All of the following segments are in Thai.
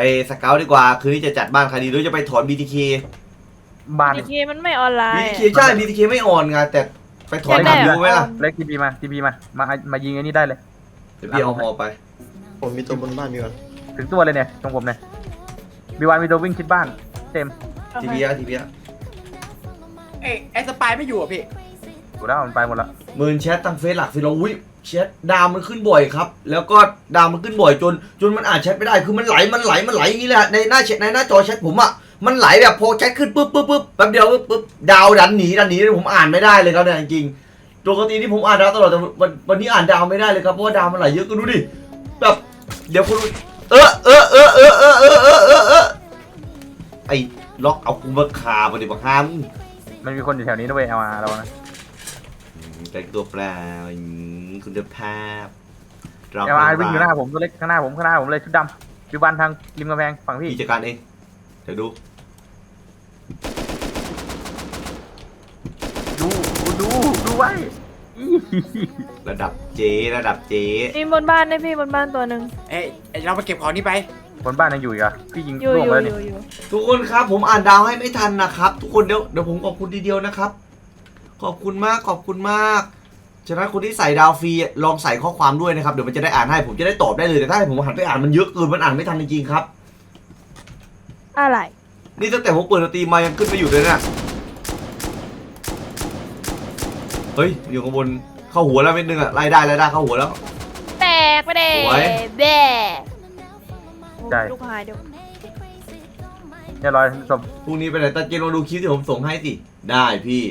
ไปสเกลดีกว่า คืนนี้จะจัดบ้านใครดีหรือจะไปถอน BTK บ้าน ดีเคมันไม่ออนไลน์ BTK ใช่ BTK ไม่อ่อนไงแต่ไปถอนแน่ทำๆดูไหมล่ะอ่อนเล็กทีบีมาทีบีมา มา มายิงไอ้นี่ได้เลย เดี๋ยวพี่เอาฮอไป ผมมีตัวบนบ้านมีก่อนถึงตัวเลยเนี่ยตรงผมเนี่ยบีวันมีตัววิ่งชิดบ้าน เต็มทีพีอะทีพีอะเอ้ยไอ้สปายไม่อยู่อะพี่อยู่แล้วมันไปหมดแล้วหมื่นแชทตั้งเฟซหลักสิเราวิ แชทดาวมันขึ้นบ่อยครับ แล้วก็ดาวมันขึ้นบ่อยจน จนมันอ่านแชทไม่ได้คือมันไหลมันไหลมันไหลอย่างนี้แหละในหน้าแชทในหน้าจอแชทผมอะมันไหลแบบพอแชทขึ้นปุ๊บปุ๊บปุ๊บแป๊บเดียวปุ๊บปุ๊บดาวดันหนีดันหนีผมอ่านไม่ได้เลยครับเนี่ยจริงๆปกติที่ผมอ่านดาวตลอดแต่วันวันนี้อ่านดาวไม่ได้เลยครับเพราะว่าดาวมันไหลเยอะก็ดูดิแบบเดี๋ยวคุณดูเออเออเออเออเออเออเออเออเออไอ้ล็อกเอากูมาคาปฏิบัติฮามมันมีคนอยู่แถวนี้ด้วยเอามาเรานะแต่งตัวเปล่าอืม คุณภาพเราเอามาวิ่งอยู่หน้าผมตัวเล็กข้างหน้าผมข้างหน้าผมเลยชุดดำบีวันทางริมกำแพงฝั่งพี่พี่จัดการเองเดี๋ยวดูดูดูดูไว้อีระดับเจระดับเจมีบนบ้านได้วยพี่บนบ้านตัวหนึ่งเอ้ยเอ้ยเรามาเก็บของนี่ไปคนบ้านยังอยู่อีกเหรอะพี่ยิงอยู่ล่วองยู่ไปแล้วอนี่ยู่อยู่ทุกคนครับ ผมอ่านดาวให้ไม่ทันนะครับ ทุกคนเดี๋ยวเดี๋ยวผมขอบคุณทีเดียวนะครับ ขอบคุณมากขอบคุณมาก ฉะนั้นคนที่ใส่ดาวฟรีลองใส่ข้อความด้วยนะครับ เดี๋ยวมันจะได้อ่านให้ผมจะได้ตอบได้เลยแต่ถ้าให้ผมหันไปอ่านมันเยอะเกินมันอ่านไม่ทันจริงๆครับ อะไร นี่ตั้งแต่ผมเปิดสตรีมมายังขึ้นไม่อยู่เลยนะเฮ้ยอยู่ข้างบนเข้าหัวแล้วเม็ดนึงอะไล่ได้ไล่ได้เข้าหัวแล้ว แตกไปเด้สวยแด่โอ้ลูกหายเดี๋ยวเนี่ยรอยศพพรุ่งนี้ไปไหนตาเจนลองดูคลิปที่ผมส่งให้สิได้พี่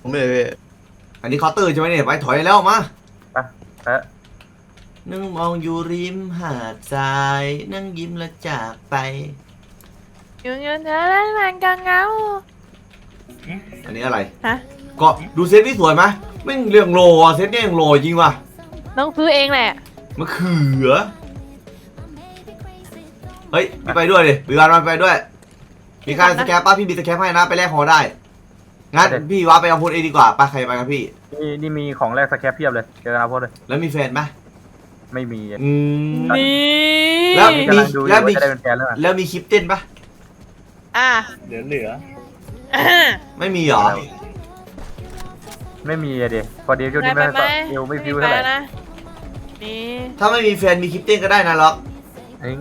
ผมไม่เลยพี่ อันนี้เคาน์เตอร์ใช่ไหมเนี่ย ไปถอยแล้วมาเอ๊ะนั่งมองอยู่ริมหาดทราย นั่งยิ้มและจากไป อยู่เงินเธอแล้วมันกังเงา อันนี้อะไรฮะ ก็ดูเซตนี่สวยไหมไม่งเรื่องโลอะเซตเนี่ยยังโลจริงว่ะต้องซื้อเองแหละ มะเขือ เฮ้ยพี่ไปด้วยดิพี่วานมาไปด้วย มีการสแคปป้าพี่มีสแคปให้นะ ไปแลกของได้ งั้นพี่วาไปเอาโพสเองดีกว่าป้าใครไปกับพี่ นี่นี่มีของแรกสแคปเพียบเลยเจออาโพสเลย แล้วมีแฟนไหมไม่มีอืมนี่แล้วกำลังดูอแล้วยู่มีว่าจะได้เป็นแฟนแล้วนะแล้วมีคลิปเต้นปะอะเหลือเหลือไม่มีเหรอไม่มีอะเด็พอดีช่วงได้นี้ไปไม่ไหมเอวไม่ไม่พิวไปเท่าไหร่นะนี่ถ้าไม่มีแฟนมีคลิปเต้นก็ได้นะล็อกเอ้ย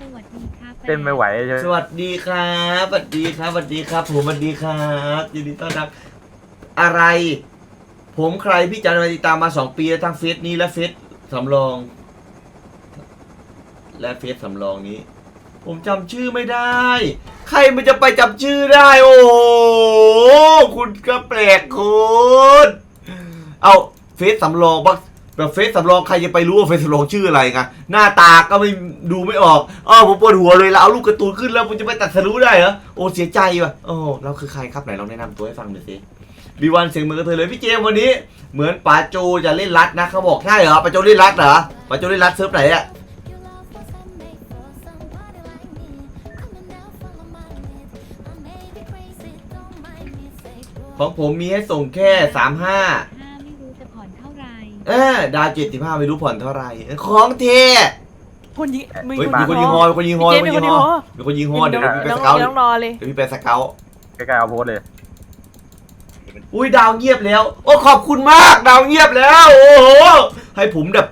สวัสดีค่ะแฟเต้นไม่ไหวใช่ไหมสวัสดีครับสวัสดีครับสวัสดีครับ ผมสวัสดีครับยินดีต้อนรับอะไร ผมใครพี่จันมาติดตามมาสองปีแล้วทั้งเฟซนี้และเฟซสำรอง และเฟซสำรองนี้ ผมจำชื่อไม่ได้ ใครมันจะไปจำชื่อได้ โอ้โหคุณก็แปลกคุณเอาเฟซสำรองบ้าง แบบเฟซสำรองใครจะไปรู้ว่าเฟซสำรองชื่ออะไรไงหน้าตาก็ไม่ดูไม่ออกเออผมปวดหัวเลยแล้วเอาลูกกร์ตูนขึ้นแล้วผมจะไปตัดสรู้ได้เหรอโอ้เสียใจว่ะโอ้เราคือใครครับไหนลองแนะนำตัวให้ฟังหน่อยสิบีวันเสียงเหมือนกับเธอเลยพี่เจมวันนี้ เหมือนปาโจจะเล่นรัดนะเขาบอกใช่เหรอปาโจเล่นรัดเหรอปาโจเล่นรัดเซิร์ฟไหนอะของผมมีให้ส่งแค่สามห้า เออดาวเจ็ดสิบห้าไม่รู้ผ่อนเท่าไหร่ของเทคนยิงเฮ้ยมีคนยิงฮอมีคนยิงฮอพี่มีเจคนมียิงคนฮยิงฮออมีคนยิงฮอเดี๋ยวพี่ไปต้สองเกลต้องรอเลยเดี๋ยวพี่ไปสเกลใกล้ๆเอาโพสเลย อุ้ยดาวเงียบแล้ว โอ้ขอบคุณมาก ดาวเงียบแล้ว โอ้โหให้ผมแบบ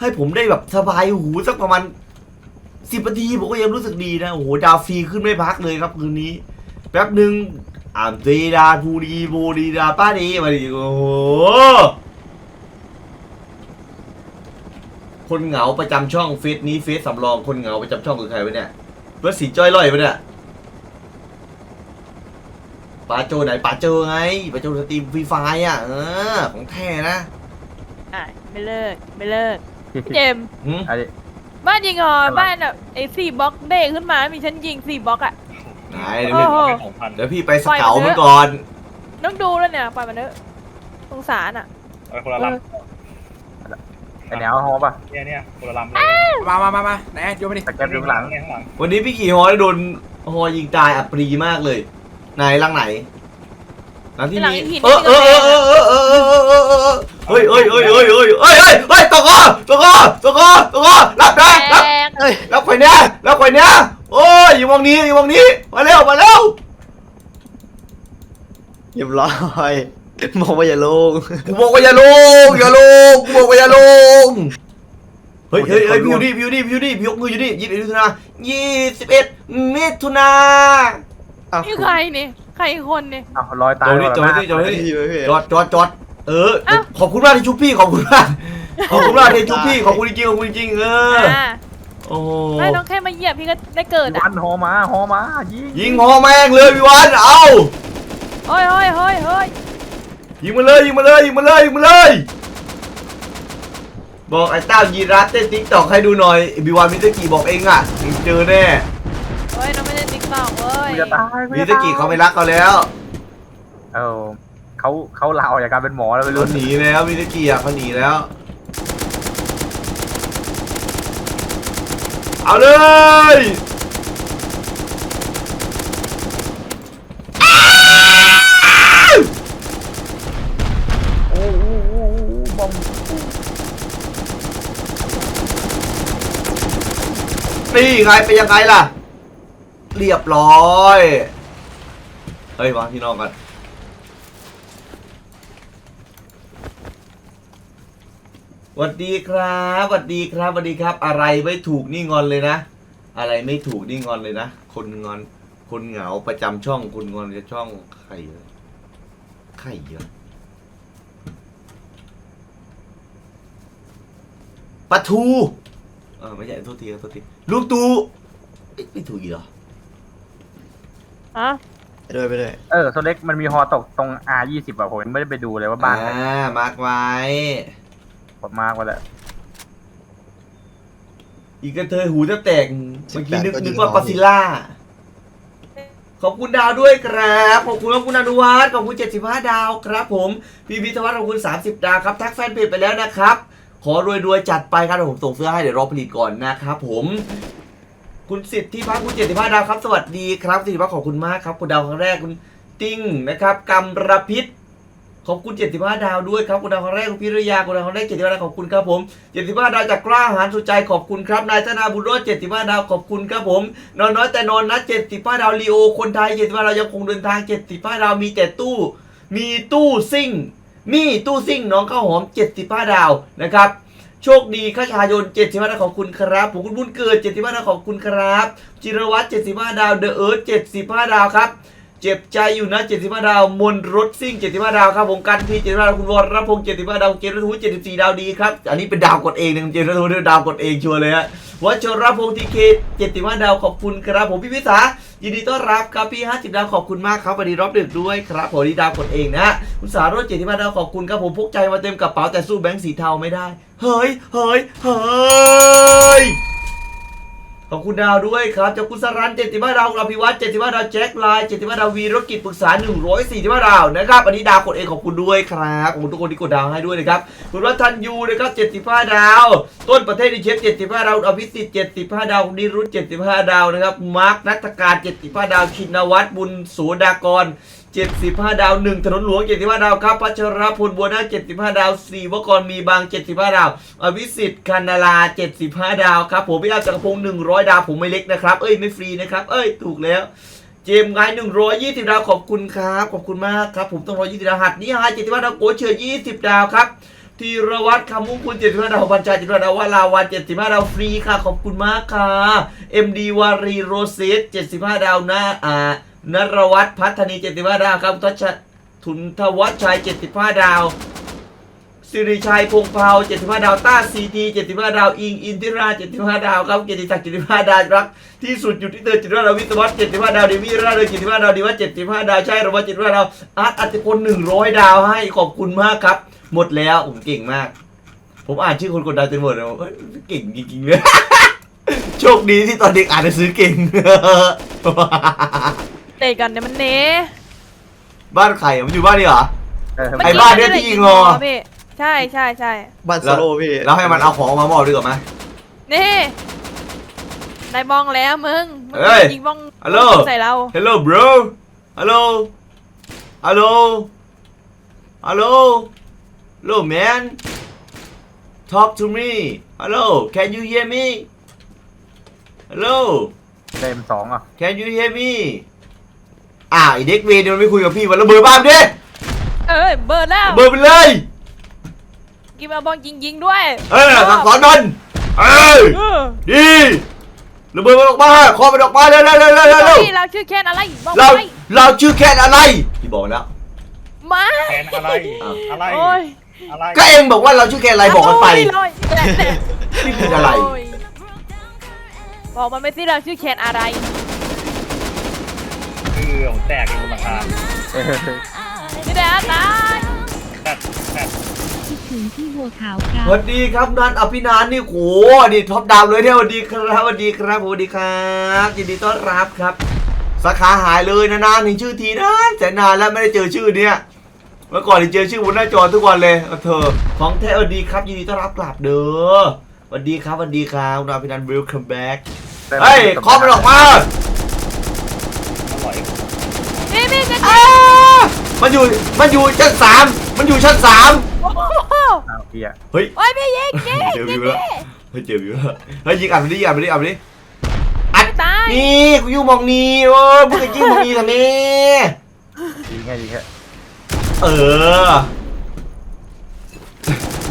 ให้ผมได้แบบสบายหูสักประมาณสิบนาทีผมก็ยังรู้สึกดีนะ โอ้โหดาวฟรีขึ้นไม่พักเลยครับคืนนี้ แป๊บหนึ่งอ่ามเจดาภูดีโบดีดาป้าดีมาดิโอ้โห คนเหงาประจำช่องเฟซนี้เฟซสำรองคนเหงาประจำช่องคือใครวะเนี่ยเพื่อสีจ้อยลอยปะเนี่ยปาโจไหนปาโจไงปาโจสตรีมฟรีไฟอะเออของแท้นะอะไม่เลิกไม่เลิกพี่เจมส์หึอันนี้ บ้านยิงเหรอบ้านแบบไอ้สี่บล็อกเด้งขึ้นมามีชั้นยิงสี่บล็อกอะ ไหนเดี๋ยวพี่โอ้โหเป็นของพันเดี๋ยวพี่ไปสเกามันก่อน ต้องดูแล้วเนี่ยปล่อยมันเถอะสงสารอะ เออคนละล ไอแนวฮอป่ะำเนี่ยเนี่ยคนละลำเลยมามามามาไหนโยนมาดิสแคปอยู่ข้างหลังเนี่ยข้างหลังวันนี้พี่ขี่ฮอได้โดนฮอยิงตายอับปรีมากเลยไหนลังไหนหลังที่มีเออเออเออเออเออเออเออเออเออเออเฮ้ยเฮ้ยเฮ้ยเฮ้ยเฮ้ยเฮ้ยเฮ้ยเฮ้ยตกคอตกคอตกคอตกคอรับนะรับแตกรับไปเนี่ยรับไปเนี่ยโอ้ยอยู่มองนี้อยู่มองนี้มาเร็วมาเร็วเรียบร้อย มองว่าอย่าลง กูบอกว่าอย่าลงอย่าลงกูบอกว่าอย่าลงเฮ้ยเฮ้ยเฮ้ยพิวนี่พิวนี่พิวนี่พิวยกมืออยู่นี่ยี่สิบเอ็ดมิถุนายี่สิบเอ็ดมิถุนาอ้าวนี่ใครนี่ใครอีกคนนี่ เอารอยตายจอดนี่จอดนี่จอดนี่พี่พี่จอดจอดจอดเออ อ้าว ขอบคุณมากที่ชุบพี่ขอบคุณมากขอบคุณมากที่ชุบพี่ขอบคุณจริงๆขอบคุณจริงๆเอออ่าโอ้โหไม่ต้องแค่มาเหยียบพี่ก็ได้เกิดพี่อะวันหอมาหอมายิงยิงหอแม่งเลยพี่วันเอาเฮ้ยเฮ้ยเฮ้ยเฮ้ย ยิงมาเลยยิงมาเลยยิงมาเลยยิงมาเลย บอกไอ้เต้ายีรัตเต้นติ๊กตอกให้ดูหน่อยบิวันมิสเตอร์กีบอกเองอะเองเจอแน่เฮ้ยน้องไม่ได้ติ๊กต็อกเว้ยกูจะตายกูมิสจะเตอร์กีเขาไม่รักเขาแล้วเออเขาเขาลาออกจากการเป็นหมอแล้วไม่รู้เขาหนีแล้วมิสเตอร์กีอะเขาหนีแล้ว เอาเลยอ้าว โอ้โหโอ้โหบอม นี่ไงเป็นยังไงล่ะ เรียบร้อย เฮ้ยวางที่นอนกันสวัสดีครับสวัสดีครับสวัสดีครับ อะไรไม่ถูกนี่งอนเลยนะ อะไรไม่ถูกนี่งอนเลยนะ คนงอน คนเหงาประจำช่องคุณงอนจะช่องใครเลยใครเยอะปะทู เออไม่ใช่โทษทีครับโทษทีลูกตูเอ๊ะไม่ถูกอีกเหรอฮะไปด้วยไปด้วยเออโซเล็กมันมีฮอตกตรง R ยี่สิบอะผมยังไม่ได้ไปดูเลยว่าบ้านไหนอ่ามาร์กไว้ ผมมากกว่าแล้วอีกกระเทยหูจะแตกเมื่อกี้นึกนึกว่ากอซิล่า ขอบคุณดาวด้วยครับ ขอบคุณขอบคุณอนุวัฒน์ขอบคุณ75ดาวครับผม พี่พิทวัฒน์ขอบคุณ 30 ดาวครับ ทักแฟนเพจไปแล้วนะครับ ขอรวยๆจัดไปครับผมส่งเสื้อให้เดี๋ยวรอผลิตก่อนนะครับผมคุณสิทธิพัฒน์คุณ75ดาวครับ สวัสดีครับสิทธิพัฒน์ขอบคุณมากครับคุณดาวครั้งแรกคุณติ้งนะครับกำรพิษขอบคุณ75ดาวด้วยครับคุณดาวครั้งแรกคุณพิรยาคุณดาวครั้งแรก75ดาวขอบคุณครับผม75ดาวจากกล้าหาญสุใจขอบคุณครับนายธนาบุญรอด75ดาวขอบคุณครับผมนอนน้อยแต่นอนนะ75ดาวลีโอคนไทย75ดาวยังคงเดินทาง75ดาวมีแต่ตู้ มีตู้ซิ่ง มี่ตู้ซิ่งน้องข้าวหอม 75 ดาวนะครับโชคดีข้าชายน75ดาวขอบคุณครับผมคุณบุญเกิด75ดาวขอบคุณครับ จิรวัตร75 ดาวเดอะเอิร์ธ75 ดาวครับ เจ็บใจอยู่นะ75ดาว มนรถซิ่ง75ดาวครับผมกันที่75ดาวคุณวรพงศ์75ดาวเกมรัทุฒิ74 ดาวดีครับ อันนี้เป็นดาวกดเองนะเกมรัทุฒิดาวกดเองชัวร์เลยฮะวัชรพงศ์ทีเค75ดาวขอบคุณครับผมพี่พิสายินดีต้อนรับครับพี่50ดาวขอบคุณมากครับวันนี้รอบดึกด้วยครับผมนี่ดาวกดเองนะคุณสารถ75ดาวขอบคุณครับผมพกใจมาเต็มกระเป๋าแต่สู้แบงค์สีเทาไม่ได้ เฮ้ยเฮ้ยเฮ้ย ขอบคุณดาวด้วยครับจากคุณสรันเจ็ดสิบห้าดาวคุณอภิวัตเจ็ดสิบห้าดาวแจ็คไลน์เจ็ดสิบห้าดาววีรกิจปรึกษาหนึ่งร้อยสี่สิบห้าดาวนะครับอันนี้ดาวกดเองขอบคุณด้วยครับขอบคุณทุกคนที่กดดาวให้ด้วยนะครับคุณวัฒนยูนะครับเจ็ดสิบห้าดาว ต้นประเทศดิเชฟเจ็ดสิบห้าดาวอภิสิทธิ์เจ็ดสิบห้าดาวคุณนิรุตเจ็ดสิบห้าดาวนะครับมาร์คนัทการเจ็ดสิบห้าดาวชินวัตรบุญโสดากร 75 ดาว 1 ถนนหลวง 75 ดาวครับพัชรพลบัวหน้า75 ดาว4วกรมีบาง 75 ดาวอภิสิทธิ์คันนาลา 75 ดาวครับผมพี่อาจักรพงศ์100 ดาวผมไม่เล็กนะครับ เอ้ยไม่ฟรีนะครับ เอ้ยถูกแล้วเจมส์ไง120ดาวขอบคุณครับ ขอบคุณมากครับ ผมต้อง120ดาวหัดนี่ฮะ75ดาวโกเชอร์20ดาวครับธีรวัตรคำมุ่งคุณ75ดาวบัญชา75ดาววาลาวัน75ดาวฟรีค่ะ ขอบคุณมากค่ะ MD วารีโรเซส75ดาวหน้าอ่า นรวัตรพัฒนี75ดาวครับทัชทุนทวัชชัย75ดาวสิริชัยพงษ์เผา75ดาวต้าซีดี75ดาวอิงอินทิรา75ดาวครับเกียรติศักดิ์75ดาวรักที่สุดอยู่ที่เธอ75ดาววิศวัต75ดาวเดวี่ราเลย75ดาวดีวัฒน์75ดาวใช่หรือว่า75ดาวอาร์ตอัติพล100ดาวให้ขอบคุณมากครับ หมดแล้วผมเก่งมาก ผมอ่านชื่อคนกดดาวจนหมดเลยเก่งจริงๆเลยโชคดีที่ตอนเด็กอ่านหนังสือเก่ง เตะกันเนี่ยมันเน่บ้านใครอะมันอยู่บ้านนี่เหรอเออไอ้บ้านเนี่ยที่ยิงงอ พี่ใช่ใช่ใช่บ้านโซโล่พี่แล้วให้มันเอาของมามอบดีกว่าไหม นี่ได้บ้องแล้วมึงมึงเอ้ยยิงบ้องฮัลโหล ใส่เรา Hello bro Hello Hello Hello Hello man Talk to me Hello Can you hear me Hello เต็มสองอะ Can you hear me อ่าไอเด็กเวรเนี่ยมันไม่คุยกับพี่วันระเบิดบ้านดิเอ้ยเบิร์ดแล้วระเบิดไปเลยกินมาบอลยิงยิงๆด้วยเออสั่งสอนมันเออเออดีระเบิดมันออกมาคอมันออกมาเร็วเร็วเร็วเร็วเร็วเร็วพี่เราชื่อแคนอะไรบอกเราไปเราชื่อแค่อะไรพี่บอกแล้วมาแทนอะไรอ้าวอะไรโอ้ยอะไรก็เองบอกว่าเราชื่อแค่อะไรบอกมันไปโยเลยแน่แน่นี่คืออะไรโยบอกมันไม่สิเราชื่อแคนอะไร คือผมแตกอยู่บนหลังคาเออนี่แหละตายแตกแตกคิดถึงพี่บัวขาวครับสวัสดีครับนันอภินันท์นี่โหนี่ท็อปดาวเลยเนี่ยสวัสดีครับสวัสดีครับสวัสดีครับยินดีต้อนรับครับ สาขาหายเลยนะนานถึงชื่อทีนานแต่นานแล้วไม่ได้เจอชื่อเนี่ยเมื่อก่อนนี่เจอชื่อบนหน้าจอทุกวันเลยเอาเธอของแท้สวัสดีครับยินดีต้อนรับกลับเด้อสวัสดีครับสวัสดีครับคุณอภินันท์ welcome back เฮ้ยคอมมันออกมา อร่อยนี่นี่จะอ้ามันอยู่ มันอยู่ชั้นสามมันอยู่ชั้นสามโอ้โหอ้าวเฮียเฮ้ย โอ้ยพี่ยิงยิงเจอยิวิงวแล้วเฮ้ยเจอวิวแล้วเฮ้ยยิงอัดไปดิยิงอัดไปดิอัดไปดิอัดตาย นี่กูอยู่มองนี้โอ้มึงจะยิงมองนี้ทำไมยิงไงยิงไงเออ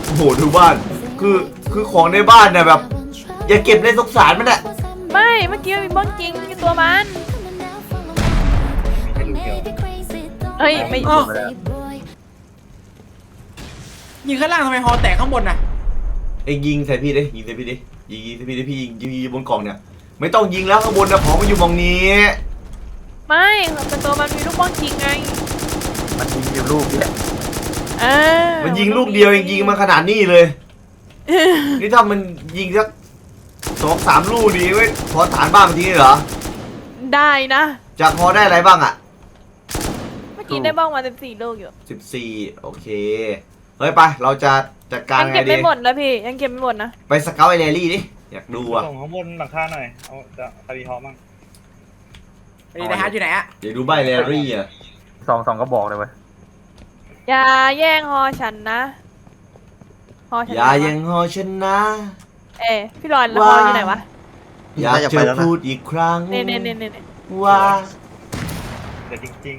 โอ้โหดูบ้าน คือคือของในบ้านเนี่ยแบบ อย่าเก็บในสงสารมันอะไม่ เมื่อกี้มันมีบอลจริงคือตัวมัน เฮ้ยไม่อ้าว ยิงข้างล่างทำไมฮอแตกข้างบนน่ะเอ็งยิงใส่พี่ดิยิงใส่พี่ดิยิงยิงใส่พี่ดิพี่ยิงยิงยิงบนกล่องเนี่ย ไม่ต้องยิงแล้วข้างบนนะของมันอยู่มองนี้ไม่แต่ตัวมันมีลูกบอลจริงไงมันยิงอยู่ลูกเนี่ยเออมันยิงลูกเดียวเองยิงมาขนาดนี้เลยนี่ถ้ามันยิงสักสองสามลูกดีไว้ยพอฐานบ้านมันทีเหรอได้นะจากพอได้อะไรบ้างอะเมื่อ กี้ได้บ้องมาสิบสี่ลูกอยู่สิบสี่โอเค เฮ้ยไป เราจะจัดการยังไงเก็บดี ไม่หมดนะพี่ยังเก็บไม่หมดนะไปสเกลไอแรลลี่ดิ อยากดูอะ ส่งข้างบนหลังคาหน่อย เอาจะคารีฮอมั่งไอ้นายฮาร์ดอยู่ไหนอะอยากดูใบแรลลี่อะ สองสองก็บอกเลยเว้ยอย่าแย่งฮอฉันนะฮอฉันอย่ายังหอฉันนะ เอ้ยพี่รอนละฮออยู่ไหนวะอยากจะพูดอีกครั้งเน่เน่เน่เน่ว่าแต่จริง